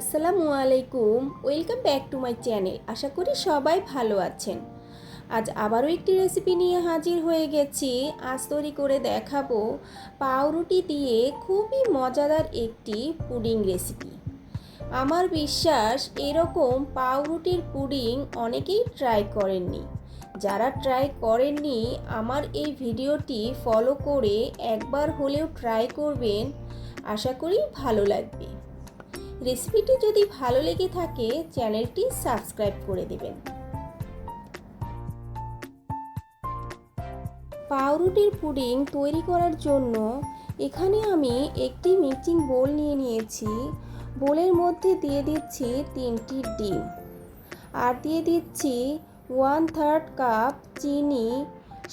আসসালামু আলাইকুম। Welcome back to my channel আশা করি সবাই ভালো আছেন। আজ আবারও একটি রেসিপি নিয়ে হাজির হয়ে গেছি। আজ তৈরি করে দেখাবো পাউরুটি দিয়ে খুবই মজাদার একটি পুডিং রেসিপি আমার বিশ্বাস, এরকম পাউরুটির পুডিং অনেকেই ট্রাই করেননি। যারা ট্রাই করেননি, আমার এই ভিডিওটি ফলো করে একবার হলেও ট্রাই করবেন। আশা করি ভালো লাগবে। রেসিপিটি যদি ভালো লেগে থাকে, চ্যানেলটি সাবস্ক্রাইব করে দেবেন। পাউরুটির পুডিং তৈরি করার জন্য এখানে আমি একটি মিক্সিং বোল নিয়ে নিয়েছি। বোলের মধ্যে দিয়ে দিচ্ছি তিনটি ডিম আর দিয়ে দিচ্ছি ওয়ান থার্ড কাপ চিনি,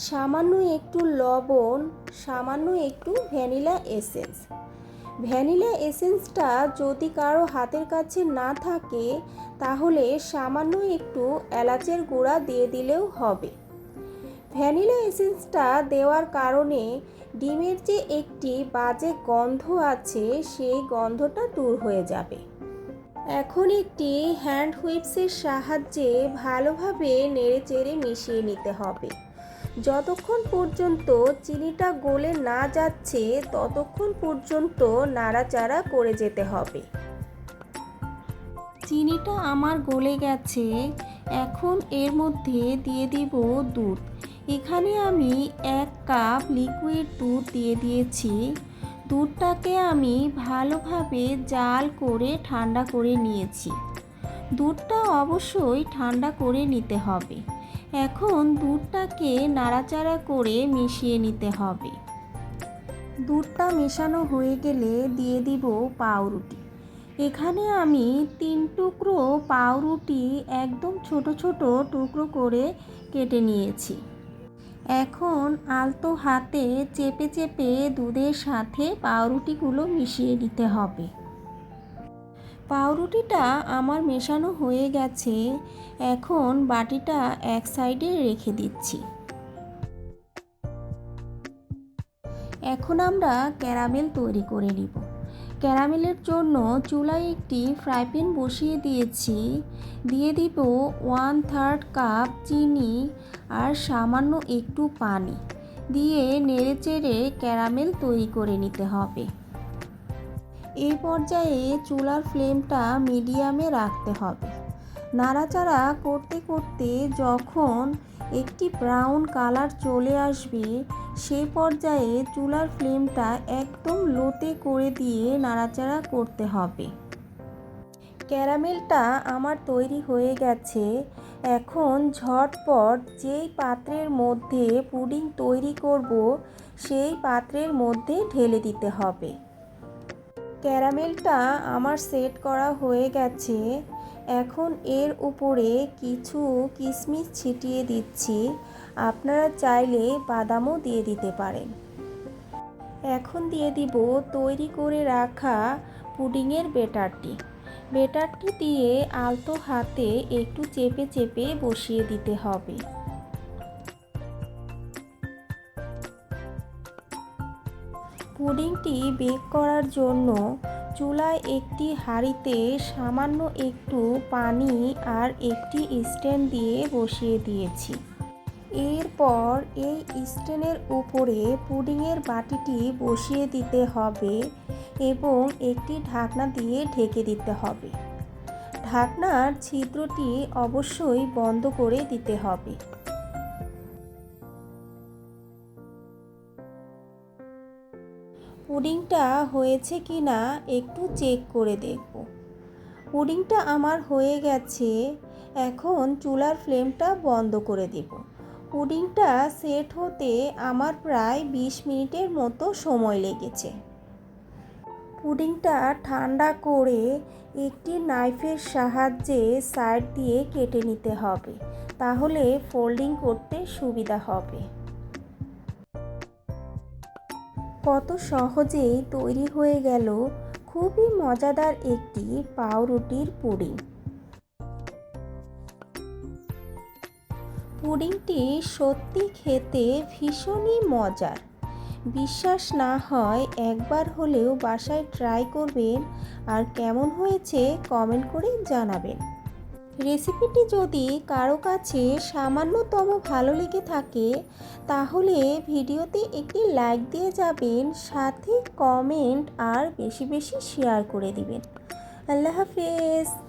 সামান্য একটু লবণ, সামান্য একটু ভ্যানিলা এসেন্স। ভ্যানিলা এসেন্সটা যদি কারও হাতের কাছে না থাকে, তাহলে সামান্য একটু এলাচের গুঁড়া দিয়ে দিলেও হবে। ভ্যানিলা এসেন্সটা দেওয়ার কারণে ডিমের যে একটি বাজে গন্ধ আছে, সেই গন্ধটা দূর হয়ে যাবে। এখন একটি হ্যান্ড হুইপসের সাহায্যে ভালোভাবে নেড়ে চেড়ে মিশিয়ে নিতে হবে। যতক্ষণ পর্যন্ত চিনিটা গলে না যাচ্ছে, ততক্ষণ পর্যন্ত নাড়াচাড়া করে যেতে হবে। চিনিটা আমার গলে গেছে, এখন এর মধ্যে দিয়ে দিব দুধ। এখানে আমি এক কাপ লিকুইড দুধ দিয়ে দিয়েছি। দুধটাকে আমি ভালোভাবে জাল করে ঠান্ডা করে নিয়েছি। দুধটা অবশ্যই ঠান্ডা করে নিতে হবে। এখন দুধটাকে নাড়াচাড়া করে মিশিয়ে নিতে হবে। দুধটা মেশানো হয়ে গেলে দিয়ে দিব পাউরুটি। এখানে আমি তিন টুকরো পাউরুটি একদম ছোট ছোট টুকরো করে কেটে নিয়েছি। এখন আলতো হাতে চেপে চেপে দুধের সাথে পাউরুটিগুলো মিশিয়ে নিতে হবে। পাউরুটিটা আমার মেশানো হয়ে গেছে, এখন বাটিটা এক সাইডে রেখে দিচ্ছি। এখন আমরা ক্যারামেল তৈরি করে নিব। ক্যারামেলের জন্য চুলায় একটি ফ্রাই প্যান বসিয়ে দিয়েছি। দিয়ে দিব ওয়ান থার্ড কাপ চিনি আর সামান্য একটু পানি। দিয়ে নেড়ে চেড়ে ক্যারামেল তৈরি করে নিতে হবে। এই পর্যায়ে চুলার ফ্লেমটা মিডিয়ামে রাখতে হবে। নাড়াচাড়া করতে করতে যখন একটি ব্রাউন কালার চলে আসবে সেই পর্যায়ে চুলার ফ্লেমটা একদম লোতে করে দিয়ে নাড়াচাড়া করতে হবে। ক্যারামেলটা আমার তৈরি হয়ে গেছে। এখন ঝটপট যেই পাত্রের মধ্যে পুডিং তৈরি করব, সেই পাত্রের মধ্যে ঢেলে দিতে হবে। ক্যারামেলটা আমার সেট করা হয়ে গেছে। এখন এর উপরে কিছু কিশমিশ ছিটিয়ে দিচ্ছি। আপনারা চাইলে বাদামও দিয়ে দিতে পারেন। এখন দিয়ে দিব তৈরি করে রাখা পুডিংয়ের বেটারটি বেটারটি দিয়ে আলতো হাতে একটু চেপে চেপে বসিয়ে দিতে হবে। পুডিংটি বেক করার জন্য চুলায় একটি হাঁড়িতে সামান্য একটু পানি আর একটি স্ট্যান্ড দিয়ে বসিয়ে দিয়েছি। এরপর এই স্ট্যান্ডের উপরে পুডিংয়ের বাটিটি বসিয়ে দিতে হবে এবং একটি ঢাকনা দিয়ে ঢেকে দিতে হবে। ঢাকনার ছিদ্রটি অবশ্যই বন্ধ করে দিতে হবে। পুডিংটা হয়েছে কি না একটু চেক করে দেখব। পুডিংটা আমার হয়ে গেছে, এখন চুলার ফ্লেমটা বন্ধ করে দেব। পুডিংটা সেট হতে আমার প্রায় বিশ মিনিটের মতো সময় লেগেছে। পুডিংটা ঠান্ডা করে একটি নাইফের সাহায্যে সাইড দিয়ে কেটে নিতে হবে, তাহলে ফোল্ডিং করতে সুবিধা হবে। কত সহজেই তৈরি হয়ে গেল খুবই মজাদার একটি পাউরুটির পুডিং। পুডিংটি সত্যি খেতে ভীষণই মজার। বিশ্বাস না হয় একবার হলেও বাসায় ট্রাই করবেন আর কেমন হয়েছে কমেন্ট করে জানাবেন। রেসিপিটি যদি কারও কাছে সামান্যতম ভালো লেগে থাকে, তাহলে ভিডিওতে একটি লাইক দিয়ে যাবেন, সাথে কমেন্ট আর বেশি বেশি শেয়ার করে দিবেন। আল্লাহ হাফেজ।